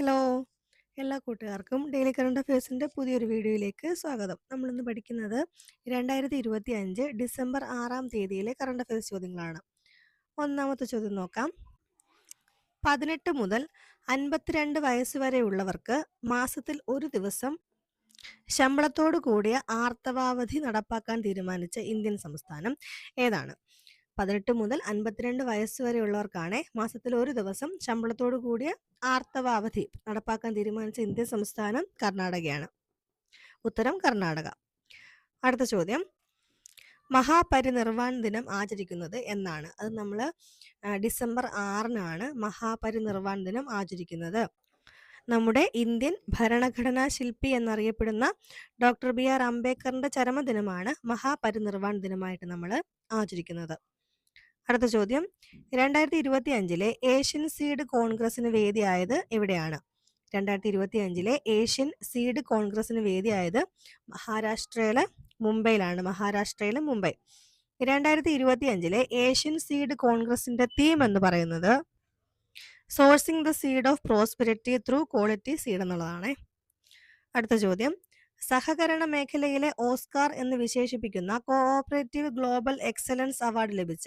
Hello. എല്ലാ കൂട്ടുകാർക്കും daily current അഫയേഴ്സിന്റെ പുതിയൊരു വീഡിയോയിലേക്ക് സ്വാഗതം. നമ്മളിന്ന് പഠിക്കുന്നത് രണ്ടായിരത്തി ഇരുപത്തി അഞ്ച് ഡിസംബർ ആറാം തീയതിയിലെ കറണ്ട് അഫയേഴ്സ് ചോദ്യങ്ങളാണ്. ഒന്നാമത്തെ ചോദ്യം നോക്കാം. പതിനെട്ട് മുതൽ അൻപത്തിരണ്ട് വയസ്സ് വരെയുള്ളവർക്ക് മാസത്തിൽ ഒരു ദിവസം ശമ്പളത്തോടു കൂടിയ ആർത്തവാവധി നടപ്പാക്കാൻ തീരുമാനിച്ച ഇന്ത്യൻ സംസ്ഥാനം ഏതാണ്? പതിനെട്ട് മുതൽ അൻപത്തിരണ്ട് വയസ്സ് വരെയുള്ളവർക്കാണ് മാസത്തിൽ ഒരു ദിവസം ശമ്പളത്തോടു കൂടിയ ആർത്തവാവധി നടപ്പാക്കാൻ തീരുമാനിച്ച ഇന്ത്യൻ സംസ്ഥാനം കർണാടകയാണ്. ഉത്തരം കർണാടക. അടുത്ത ചോദ്യം. മഹാപരിനിർവാൺ ദിനം ആചരിക്കുന്നത് എന്നാണ്. അത് നമ്മൾ ഡിസംബർ ആറിനാണ് മഹാപരിനിർവാൺ ദിനം ആചരിക്കുന്നത്. നമ്മുടെ ഇന്ത്യൻ ഭരണഘടനാ ശില്പി എന്നറിയപ്പെടുന്ന ഡോക്ടർ ബി ആർ അംബേദ്കറിന്റെ ചരമദിനമാണ് മഹാപരിനിർവാൺ ദിനമായിട്ട് നമ്മൾ ആചരിക്കുന്നത്. അടുത്ത ചോദ്യം. രണ്ടായിരത്തി ഇരുപത്തി അഞ്ചിലെ ഏഷ്യൻ സീഡ് കോൺഗ്രസിന് വേദിയായത് എവിടെയാണ്? രണ്ടായിരത്തി ഇരുപത്തി അഞ്ചിലെ ഏഷ്യൻ സീഡ് കോൺഗ്രസിന് വേദിയായത് മഹാരാഷ്ട്രയിലെ മുംബൈയിലാണ്. മഹാരാഷ്ട്രയിലെ മുംബൈ. രണ്ടായിരത്തി ഇരുപത്തി അഞ്ചിലെ ഏഷ്യൻ സീഡ് കോൺഗ്രസിന്റെ തീം എന്ന് പറയുന്നത് sourcing the seed of prosperity through quality seed എന്നുള്ളതാണ്. അടുത്ത ചോദ്യം. സഹകരണ മേഖലയിലെ ഓസ്കാർ എന്ന് വിശേഷിപ്പിക്കുന്ന കോഓപ്പറേറ്റീവ് ഗ്ലോബൽ എക്സലൻസ് അവാർഡ് ലഭിച്ച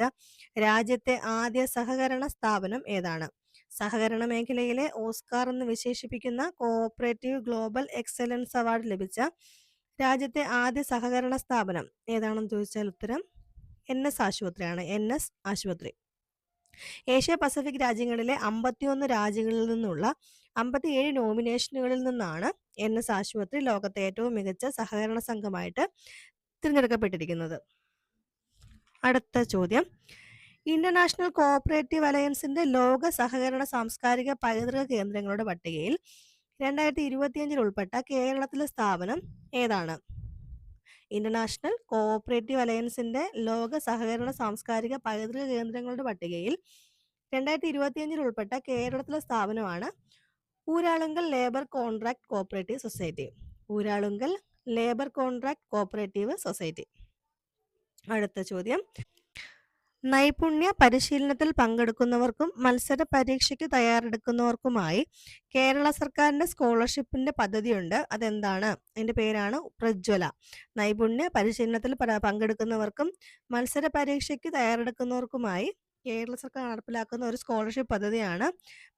രാജ്യത്തെ ആദ്യ സഹകരണ സ്ഥാപനം ഏതാണ്? സഹകരണ മേഖലയിലെ ഓസ്കാർ എന്ന് വിശേഷിപ്പിക്കുന്ന കോഓപ്പറേറ്റീവ് ഗ്ലോബൽ എക്സലൻസ് അവാർഡ് ലഭിച്ച രാജ്യത്തെ ആദ്യ സഹകരണ സ്ഥാപനം ഏതാണെന്ന് ചോദിച്ചാൽ ഉത്തരം എൻ എസ് ആശുപത്രിയാണ് എൻ എസ് ആശുപത്രി. ഏഷ്യ പസഫിക് രാജ്യങ്ങളിലെ അമ്പത്തിയൊന്ന് രാജ്യങ്ങളിൽ നിന്നുള്ള അമ്പത്തിയേഴ് നോമിനേഷനുകളിൽ നിന്നാണ് എൻ എസ് ആശുപത്രി ലോകത്തെ ഏറ്റവും മികച്ച സഹകരണ സംഘമായിട്ട് തിരഞ്ഞെടുക്കപ്പെട്ടിരിക്കുന്നത്. അടുത്ത ചോദ്യം. ഇന്റർനാഷണൽ കോഓപ്പറേറ്റീവ് അലയൻസിന്റെ ലോക സഹകരണ സാംസ്കാരിക പൈതൃക കേന്ദ്രങ്ങളുടെ പട്ടികയിൽ രണ്ടായിരത്തി ഇരുപത്തിയഞ്ചിൽ ഉൾപ്പെട്ട കേരളത്തിലെ സ്ഥാപനം ഏതാണ്? ഇന്റർനാഷണൽ കോഓപ്പറേറ്റീവ് അലയൻസിന്റെ ലോക സഹകരണ സാംസ്കാരിക പൈതൃക കേന്ദ്രങ്ങളുടെ പട്ടികയിൽ രണ്ടായിരത്തി ഇരുപത്തിയഞ്ചിൽ ഉൾപ്പെട്ട കേരളത്തിലെ സ്ഥാപനമാണ് Uralungal labour contract cooperative society. Uralungal labour contract cooperative society. അടുത്ത ചോദ്യം. നൈപുണ്യ പരിശീലനത്തിൽ പങ്കെടുക്കുന്നവർക്കും മത്സര പരീക്ഷയ്ക്ക് തയ്യാറെടുക്കുന്നവർക്കുമായി കേരള സർക്കാരിന്റെ സ്കോളർഷിപ്പിന്റെ പദ്ധതിയുണ്ട്. അതെന്താണ്? അതിന്റെ പേരാണ് പ്രജ്വല. നൈപുണ്യ പരിശീലനത്തിൽ പങ്കെടുക്കുന്നവർക്കും മത്സര പരീക്ഷയ്ക്ക് തയ്യാറെടുക്കുന്നവർക്കുമായി കേരള സർക്കാർ നടപ്പിലാക്കുന്ന ഒരു സ്കോളർഷിപ്പ് പദ്ധതിയാണ്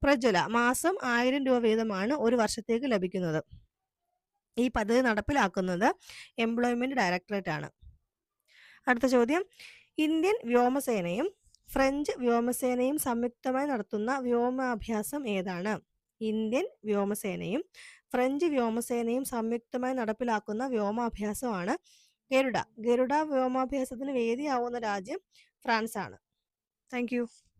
പ്രജ്വല. മാസം ആയിരം രൂപ വീതമാണ് ഒരു വർഷത്തേക്ക് ലഭിക്കുന്നത്. ഈ പദ്ധതി നടപ്പിലാക്കുന്നത് എംപ്ലോയ്മെന്റ് ഡയറക്ടറേറ്റ് ആണ്. അടുത്ത ചോദ്യം. ഇന്ത്യൻ വ്യോമസേനയും ഫ്രഞ്ച് വ്യോമസേനയും സംയുക്തമായി നടത്തുന്ന വ്യോമാഭ്യാസം ഏതാണ്? ഇന്ത്യൻ വ്യോമസേനയും ഫ്രഞ്ച് വ്യോമസേനയും സംയുക്തമായി നടപ്പിലാക്കുന്ന വ്യോമാഭ്യാസമാണ് ഗരുഡ. ഗരുഡ വ്യോമാഭ്യാസത്തിന് വേദിയാവുന്ന രാജ്യം ഫ്രാൻസ് ആണ് താങ്ക്